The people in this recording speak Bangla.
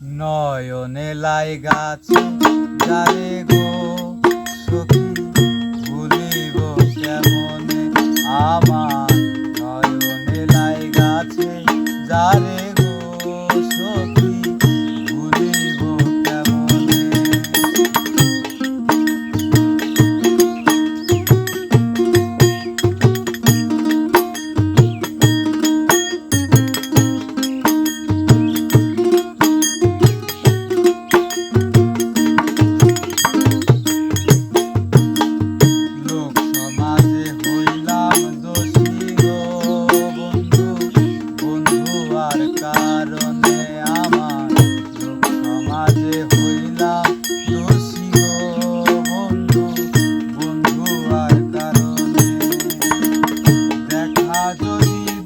নয়নে লাই গাছ যারে গো সখী ভুলিব কেমন? আমার নয়নে লাই গাছে যারে